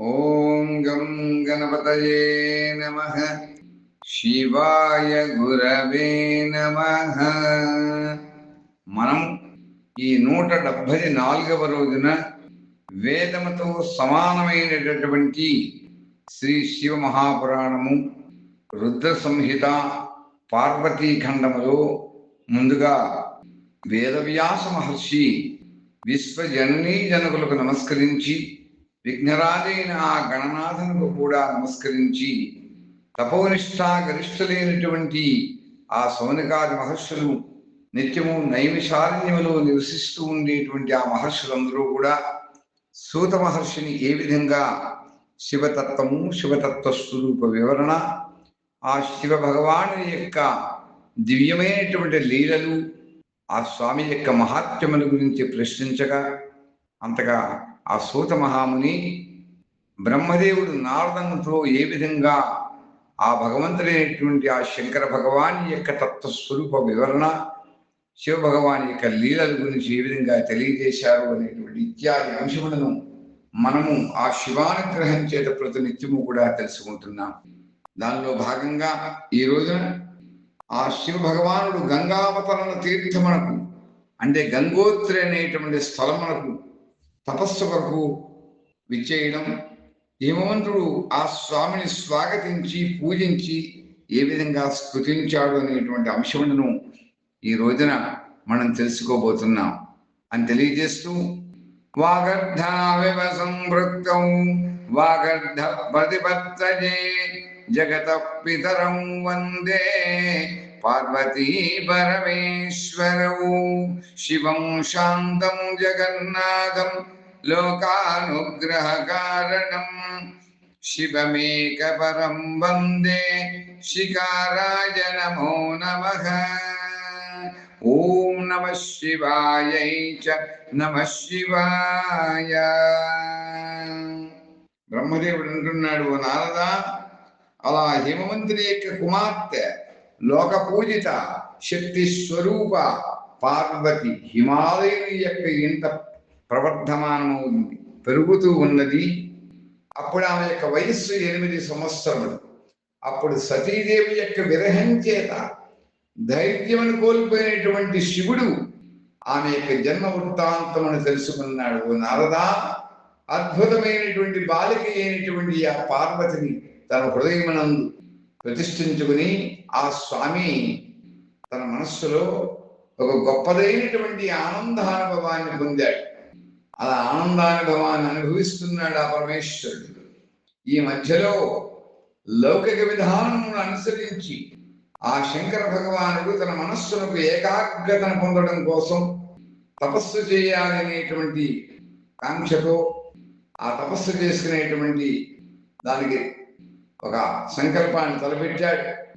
ఓం గం గణపతయే నమ శివాయ గురవే నమ మనం ఈ నూట డెబ్బై నాలుగవ రోజున వేదముతో సమానమైనటువంటి శ్రీ శివ మహాపురాణము రుద్ర సంహిత పార్వతీఖండములో ముందుగా వేదవ్యాస మహర్షి విశ్వజననీ జనకులకు నమస్కరించి విఘ్నరాజైన ఆ గణనాథునకు కూడా నమస్కరించి తపోనిష్ట గరిష్ఠులైనటువంటి ఆ సౌనకాది మహర్షులు నిత్యము నైమిషారణ్యములో నివసిస్తూ ఉండేటువంటి ఆ మహర్షులందరూ కూడా సూత మహర్షిని ఏ విధంగా శివతత్వము శివతత్వ స్వరూప వివరణ ఆ శివ భగవాను యొక్క దివ్యమైనటువంటి లీలలు ఆ స్వామి యొక్క మహాత్మ్యముల గురించి ప్రశ్నించగా అంతగా ఆ సూత మహాముని బ్రహ్మదేవుడు నారదంతో ఏ విధంగా ఆ భగవంతుడైనటువంటి ఆ శంకర భగవాన్ యొక్క తత్వస్వరూప వివరణ శివ భగవాని యొక్క లీలల గురించి ఏ విధంగా తెలియజేశారు అనేటువంటి ఇత్యాది అంశములను మనము ఆ శివానుగ్రహం చేత ప్రతినిత్యము కూడా తెలుసుకుంటున్నాం. దానిలో భాగంగా ఈ రోజున ఆ శివ భగవానుడు గంగావతరణ తీర్థమునకు అంటే గంగోత్రి అనేటువంటి స్థలమునకు తపస్సు వరకు విచ్చేయడం. హేమవంతుడు ఆ స్వామిని స్వాగతించి పూజించి ఏ విధంగా స్థుతించాడు అనేటువంటి అంశములను ఈ రోజున మనం తెలుసుకోబోతున్నాం అని తెలియజేస్తూ వాగర్ధావివ సంవృక్తం వాగర్ధ ప్రతిపత్తజే జగత పితరం వందే పార్వతీ పరమేశ్వరవు శివం శాంతం జగన్నాథం లోకానుగ్రహ కారణం శివమేకపరం వందే శికారాయ నమో నమ ఓం నమ శివాయై నమ శివాయ బ్రహ్మదేవుడు అంటున్నాడు ఓ నారదా అలా హిమవంతుని యొక్క కుమార్తె లోక పూజిత శక్తి స్వరూప పార్వతి హిమాలయుని యొక్క ఇంత ప్రవర్ధమానమవుతుంది పెరుగుతూ ఉన్నది. అప్పుడు ఆమె యొక్క వయస్సు ఎనిమిది సంవత్సరములు. అప్పుడు సతీదేవి యొక్క విరహం చేత ధైర్యమును కోల్పోయినటువంటి శివుడు ఆమె యొక్క జన్మ వృత్తాంతమును తెలుసుకున్నాడు. నారదా అద్భుతమైనటువంటి బాలిక అయినటువంటి ఆ పార్వతిని తన హృదయమునందు ప్రతిష్ఠించుకుని ఆ స్వామి తన మనస్సులో ఒక గొప్పదైనటువంటి ఆనందానుభవాన్ని పొందాడు. అలా ఆనందానుభవాన్ని అనుభవిస్తున్నాడు ఆ పరమేశ్వరుడు. ఈ మధ్యలో లౌకిక విధానమును అనుసరించి ఆ శంకర భగవానుడు తన మనస్సునకు ఏకాగ్రతను పొందడం కోసం తపస్సు చేయాలనేటువంటి కాంక్షతో ఆ తపస్సు చేసుకునేటువంటి దానికి ఒక సంకల్పాన్ని తలపెట్టాడు.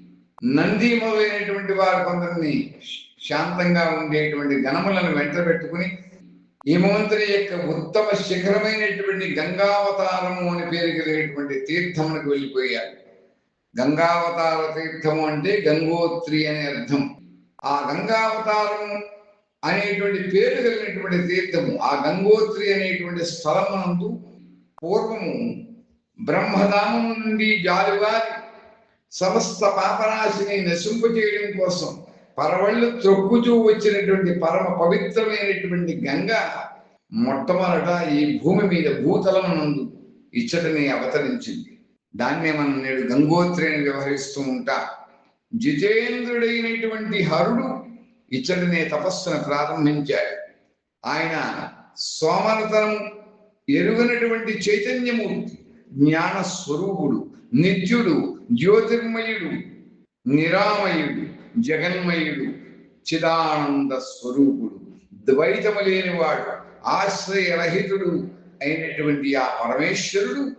నంది మొదలైనటువంటి వారు కొందరిని శాంతంగా ఉండేటువంటి గణములను వెంట పెట్టుకుని హేమవంతుని యొక్క ఉత్తమ శిఖరమైనటువంటి గంగావతారము అని పేరు కలిగినటువంటి తీర్థమునకు వెళ్ళిపోయారు గంగావతార తీర్థము అంటే గంగోత్రి అనే అర్థం. ఆ గంగావతారము అనేటువంటి పేరు కలిగినటువంటి తీర్థము ఆ గంగోత్రి అనేటువంటి స్థలమునందు పూర్వము బ్రహ్మధామము నుండి జాలువారి సమస్త పాపరాశిని నశింపచేయడం కోసం పరవళ్ళు త్రొక్కుతూ వచ్చినటువంటి పరమ పవిత్రమైనటువంటి గంగ మొట్టమొదట ఈ భూమి మీద భూతలమునందు ఇచ్చటని అవతరించింది. దాన్నే మనం నేడు గంగోత్రి అని వ్యవహరిస్తూ ఉంటా. జితేంద్రుడైనటువంటి హరుడు ఇచ్చటనే తపస్సును ప్రారంభించాడు. ఆయన సోమరతనం ఎరుగనటువంటి చైతన్యమూర్తి జ్ఞాన స్వరూపుడు నిత్యుడు జ్యోతిర్మయుడు నిరామయుడు జగన్మయుడు చిదానంద స్వరూపుడు ద్వైతము లేనివాడు ఆశ్రయరహితుడు అయినటువంటి ఆ పరమేశ్వరుడు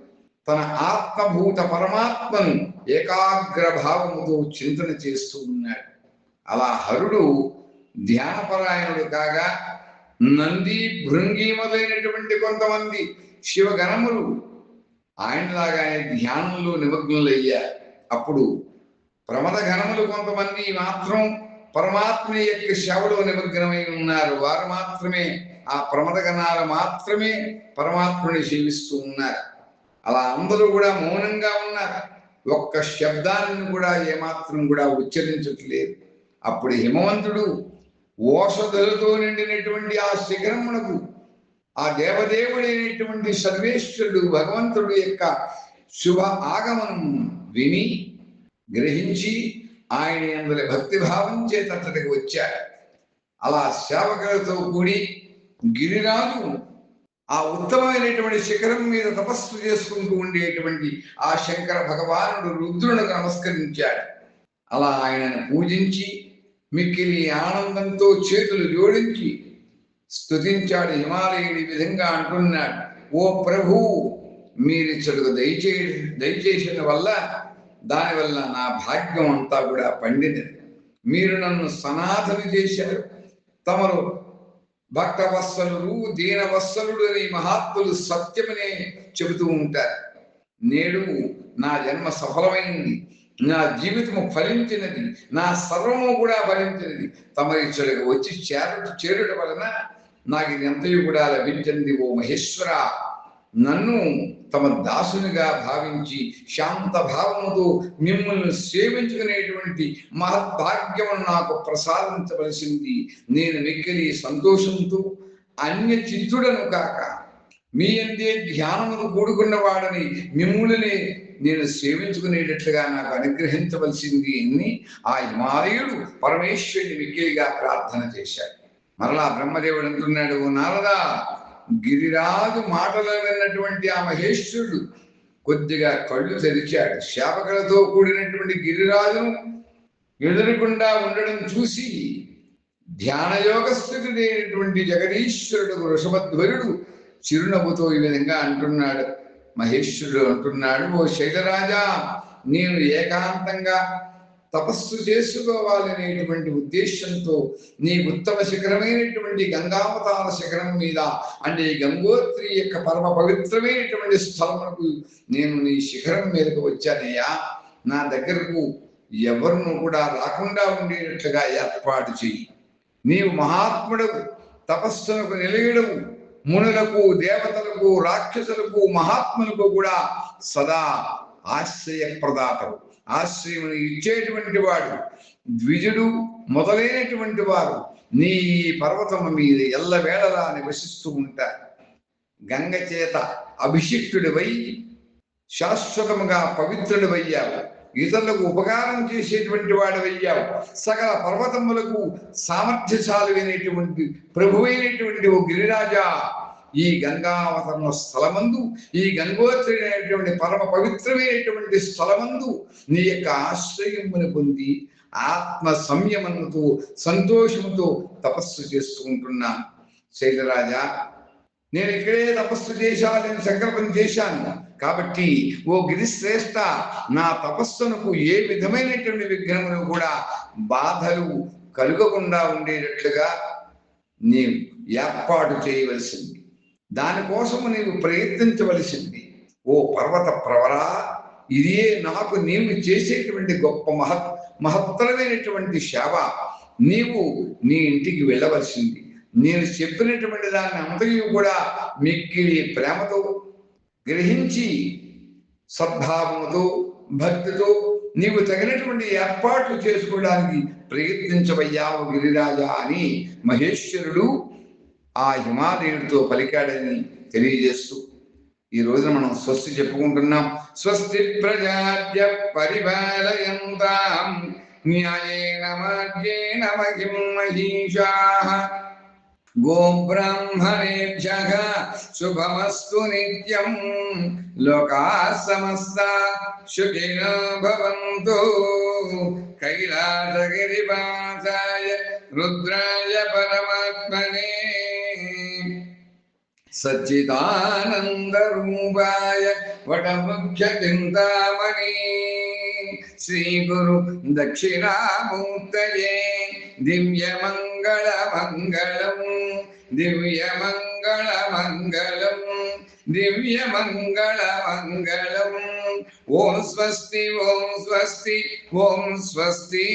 తన ఆత్మభూత పరమాత్మను ఏకాగ్ర భావముతో చింతన చేస్తూ ఉన్నాడు. అలా హరుడు ధ్యానపరాయణుడు కాగా నంది భృంగి మొదలైనటువంటి కొంతమంది శివగణములు ఆయనలాగానే ధ్యానంలో నిమగ్నులయ్యారు. అప్పుడు ప్రమద ఘనములు కొంతమంది మాత్రం పరమాత్మ యొక్క శవలో నిమగ్నమై ఉన్నారు. వారు మాత్రమే ఆ ప్రమద గణాలు మాత్రమే పరమాత్మని సేవిస్తూ ఉన్నారు. అలా అందరూ కూడా మౌనంగా ఉన్నారు. ఒక్క శబ్దాన్ని కూడా ఏమాత్రం కూడా ఉచ్చరించట్లేదు. అప్పుడు హిమవంతుడు ఓషధులతో నిండినటువంటి ఆ శిఖరమునకు ఆ దేవదేవుడైనటువంటి సర్వేశ్వరుడు భగవంతుడు యొక్క శుభ ఆగమనం విని గ్రహించి ఆయన అందరి భక్తిభావం చేత అతడికి వచ్చాడు. అలా సేవకులతో కూడి గిరిరాజు ఆ ఉత్తమమైనటువంటి శిఖరం మీద తపస్సు చేసుకుంటూ ఉండేటువంటి ఆ శంకర భగవానుడు రుద్రునికి నమస్కరించాడు. అలా ఆయనను పూజించి మిక్కిలి ఆనందంతో చేతులు జోడించి స్తుతించాడు హిమాలయుడి విధంగా అంటున్నాడు ఓ ప్రభు మీరిచ్చడుకు దయచే దయచేసిన వల్ల దానివల్ల నా భాగ్యం అంతా కూడా పండినది. మీరు నన్ను సనాథని చేశారు. తమరు భక్త వత్సలుడు దీన వత్సలుడు అని మహాత్ములు సత్యమనే చెబుతూ ఉంటారు. నేడు నా జన్మ సఫలమైంది. నా జీవితము ఫలించినది. నా సర్వము కూడా ఫలించినది. తమ ఇచ్చడికి వచ్చి చేరు చేరుట వలన నాకు ఇది ఎంతయు కూడా లభించింది ఓ మహేశ్వర. నన్ను తమ దాసునిగా భావించి శాంత భావముతో మిమ్మల్ని సేవించుకునేటువంటి మహద్భాగ్యమును నాకు ప్రసాదించవలసింది. నేను మిక్కిలి సంతోషంతో అన్య చిత్తుడను కాక మీ అందే ధ్యానమును కూడుకున్న వాడని మిమ్ములనే నేను సేవించుకునేటట్లుగా నాకు అనుగ్రహించవలసింది అని ఆ హిమాలయుడు పరమేశ్వరుని మిక్కిలిగా ప్రార్థన చేశాడు మరలా బ్రహ్మదేవుడు అంటున్నాడు "ఓ నారదా గిరిరాజు మాటలు విన్నటువంటి ఆ మహేశ్వరుడు కొద్దిగా కళ్ళు తెరిచాడు. శాపకలతో కూడినటువంటి గిరిరాజును ఎదురకుండా ఉండడం చూసి ధ్యానయోగ స్థితుడైనటువంటి జగదీశ్వరుడు వృషభధ్వరుడు చిరునవ్వుతో ఈ విధంగా అంటున్నాడు. మహేశ్వరుడు అంటున్నాడు ఓ శైలరాజా నేను ఏకాంతంగా తపస్సు చేసుకోవాలనేటువంటి ఉద్దేశంతో నీ ఉత్తమ శిఖరమైనటువంటి గంగావతార శిఖరం మీద అంటే గంగోత్రి యొక్క పరమ పవిత్రమైనటువంటి స్థలమునకు నేను నీ శిఖరం మీదకు వచ్చానయ్యా. నా దగ్గరకు ఎవరును కూడా రాకుండా ఉండేటట్లుగా ఏర్పాటు చెయ్యి. నీవు మహాత్ముడవు తపస్సులకు నిలయడవు మునులకు దేవతలకు రాక్షసులకు మహాత్ములకు కూడా సదా ఆశ్రయప్రదాతవు. ఆశ్రయమును ఇచ్చేటువంటి వాడు ద్విజుడు మొదలైనటువంటి వారు నీ పర్వతము మీద ఎల్లవేళలా నివసిస్తూ ఉంటారు. గంగ చేత అభిషిక్తుడివై శాశ్వతముగా పవిత్రుడివయ్యావు. ఇతరులకు ఉపకారం చేసేటువంటి వాడివయ్యావు. సకల పర్వతములకు సామర్థ్యశాలి ప్రభువైనటువంటి ఓ గిరిరాజా ఈ గంగావతరణ స్థలమందు ఈ గంగోత్రుడైనటువంటి పరమ పవిత్రమైనటువంటి స్థలమందు నీ యొక్క ఆశ్రయమును పొంది ఆత్మ సంయమనతో సంతోషముతో తపస్సు చేసుకుంటున్నాను శైలరాజా నేను ఇక్కడే తపస్సు చేశాలని సంకల్పం చేశాను. కాబట్టి ఓ గిరిశ్రేష్ట నా తపస్సునకు ఏ విధమైనటువంటి విఘ్నములు కూడా బాధలు కలుగకుండా ఉండేటట్లుగా నీ ఏర్పాటు చేయవలసింది. దానికోసము నీవు ప్రయత్నించవలసింది. ఓ పర్వత ప్రవరా ఇదే నాకు నీవు చేసేటువంటి గొప్ప మహత్ మహత్తరమైనటువంటి సేవ. నీవు నీ ఇంటికి వెళ్ళవలసింది. నేను చెప్పినటువంటి దాన్ని అంతయు కూడా మిక్కిలి ప్రేమతో గ్రహించి సద్భావముతో భక్తితో నీవు తగినటువంటి ఏర్పాట్లు చేసుకోవడానికి ప్రయత్నించవయ్యావు గిరిరాజా అని మహేశ్వరుడు ఆ హిమాలయుడితో పలికాడని తెలియజేస్తూ ఈ రోజున మనం స్వస్తి చెప్పుకుంటున్నాం. స్వస్తి ప్రజాద్య పరిపాలయంతాం. న్యాయేన మార్గేణ మహిం మహిషాః. గోబ్రాహ్మణేభ్యः శుభమస్తు నిత్యం. లోకాः సమస్తా. సుఖినో భవంతు. కైలాసగిరివాసాయ రుద్రాయ పరమ सच्चिदानन्दरूपाय वटमुख्यचिन्तामणि श्रीगुरु दक्षिणामूर्तये दिव्यमङ्गलमङ्गलम् दिव्यमङ्गलमङ्गलम् दिव्यमङ्गलमङ्गलम् ॐ स्वस्ति ॐ स्वस्ति ॐ स्वस्ति